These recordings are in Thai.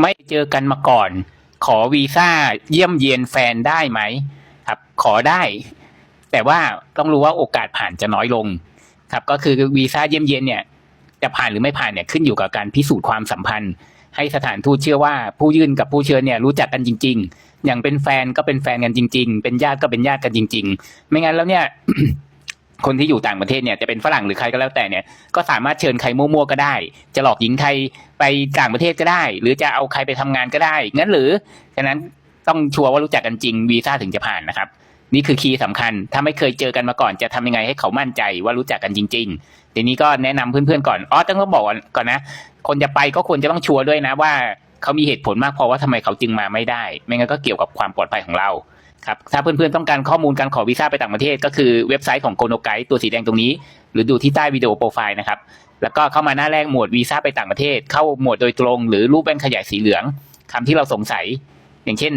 ไม่เจอกันมาก่อน ขอวีซ่าเยี่ยมเยียนแฟนได้ไหมครับ ขอได้ แต่ว่าต้องรู้ว่าโอกาสผ่านจะน้อยลง ครับ ก็คือวีซ่าเยี่ยมเยียนเนี่ย จะผ่านหรือไม่ผ่านเนี่ยขึ้นอยู่กับการพิสูจน์ความสัมพันธ์ ให้สถานทูตเชื่อว่าผู้ยื่นกับผู้เชิญเนี่ยรู้จักกันจริง ๆ อย่างเป็นแฟนก็เป็นแฟนกันจริง ๆ เป็นญาติก็เป็นญาติกันจริง ๆ ไม่งั้นแล้วเนี่ย คนที่อยู่ต่างประเทศเนี่ยจะเป็นฝรั่งหรือใครก็แล้วแต่เนี่ยก็สามารถเชิญใครมั่วๆก็ได้ จะหลอกหญิงไทยไปต่างประเทศก็ได้ หรือจะเอาใครไปทำงานก็ได้ งั้นหรือฉะนั้นต้องชัวร์ว่ารู้จักกันจริงวีซ่าถึงจะผ่านนะครับ นี่คือคีย์สำคัญ ถ้าไม่เคยเจอกันมาก่อนจะทำยังไงให้เขามั่นใจว่ารู้จักกันจริงๆทีนี้ก็แนะนำเพื่อนๆก่อนอ๋อต้องต้องบอกก่อนนะ คนจะไปก็ควรจะต้องชัวร์ด้วยนะว่าเขามีเหตุผลมากพอว่าทำไมเขาจึงมาไม่ได้ ไม่งั้นก็เกี่ยวกับความปลอดภัยของเรา ครับถ้าเพื่อนๆต้องการข้อมูลการขอวีซ่าไปต่างประเทศ ก็คือเว็บไซต์ของโกโนไกด์ตัวสีแดงตรงนี้ หรือดูที่ใต้วิดีโอโปรไฟล์นะครับ แล้วก็เข้ามาหน้าแรกหมวดวีซ่าไปต่างประเทศ เข้าหมวดโดยตรง หรือรูปแว่นขยายสีเหลืองคำที่เราสงสัย อย่างเช่น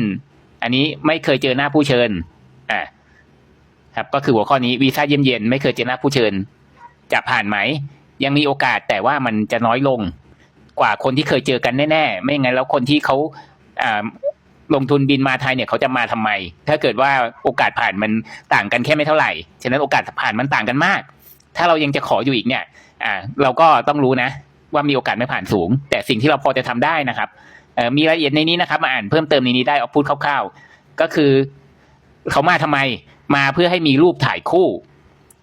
อันนี้ไม่เคยเจอหน้าผู้เชิญอ่าครับก็คือหัวข้อนี้วีซ่าเยี่ยมเยียนไม่เคยเจอหน้าผู้เชิญ จะผ่านไหม ยังมีโอกาสแต่ว่ามันจะน้อยลง กว่าคนที่เคยเจอกันแน่ๆ ไม่งั้นแล้วคนที่เขาอ่า ลงทุนบินมาไทยเนี่ยเขาจะมาทำไม ถ้าเกิดว่าโอกาสผ่านมันต่างกันแค่ไม่เท่าไหร่ ฉะนั้นโอกาสผ่านมันต่างกันมาก ถ้าเรายังจะขออยู่อีกเนี่ย อ่า เราก็ต้องรู้นะ ว่ามีโอกาสไม่ผ่านสูง แต่สิ่งที่เราพอจะทำได้นะครับมีรายละเอียดในนี้นะครับ มาอ่านเพิ่มเติมในนี้ได้เอาพูดคร่าวๆ ก็คือเขามาทำไมมาเพื่อให้มีรูปถ่ายคู่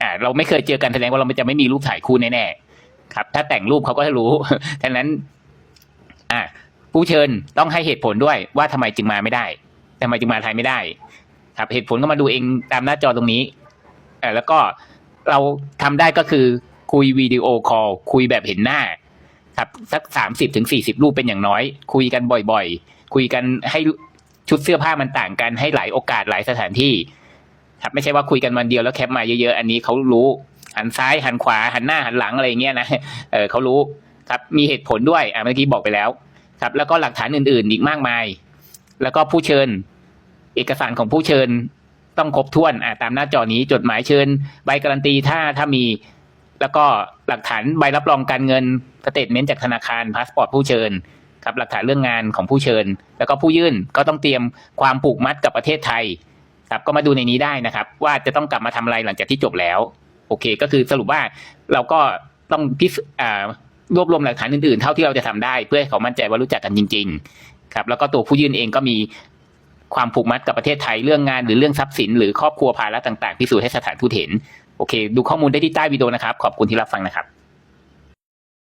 อ่า เราไม่เคยเจอกันแสดงว่าเราจะไม่มีรูปถ่ายคู่แน่ๆครับ ถ้าแต่งรูปเขาก็ให้รู้ดังนั้น ผู้เชิญต้องให้เหตุผลด้วยว่าทำไมจึงมาไม่ได้ทำไมจึงมาไทยไม่ได้ ครับเหตุผลก็มาดูเองตามหน้าจอตรงนี้อ่าแล้วก็เราทำได้ก็คือคุยวิดีโอคอลคุยแบบเห็นหน้า ครับสักสามสิบถึงสี่สิบรูปเป็นอย่างน้อย คุยกันบ่อยๆ คุยกันให้ชุดเสื้อผ้ามันต่างกันให้หลายโอกาสหลายสถานที่ ครับไม่ใช่ว่าคุยกันวันเดียวแล้วแคปมาเยอะๆ อันนี้เขารู้หันซ้ายหันขวาหันหน้าหันหลังอะไรเงี้ยนะเออเขารู้ครับมีเหตุผลด้วยอ่าเมื่อกี้บอกไปแล้ว ครับแล้วก็หลักฐานอื่น ๆ อีกมากมาย แล้วก็ผู้เชิญ เอกสารของผู้เชิญต้องครบถ้วนอ่าตามหน้าจอนี้จดหมายเชิญ ใบการันตีถ้าถ้ามี แล้วก็หลักฐานใบรับรองการเงินสเตทเมนต์จากธนาคารพาสปอร์ตผู้เชิญครับหลักฐานเรื่องงานของผู้เชิญ แล้วก็ผู้ยื่นก็ต้องเตรียมความผูกมัดกับประเทศไทยครับก็มาดูในนี้ได้นะครับ ว่าจะต้องกลับมาทำอะไรหลังจากที่จบแล้ว โอเค ก็คือสรุปว่าเราก็ต้องพิสอ่า รวบรวมหลักฐานอื่นๆ เท่าที่เราจะทำได้ เพื่อให้เขามั่นใจว่ารู้จักกันจริง ๆ ครับ แล้วก็ตัวผู้ยื่นเองก็มีความผูกมัดกับประเทศไทยเรื่องงานหรือเรื่องทรัพย์สิน หรือครอบครัวภาระต่างๆพิสูจน์ให้สถานทูตเห็น โอเค ดูข้อมูลได้ที่ใต้วิดีโอนะครับ ขอบคุณที่รับฟังนะครับ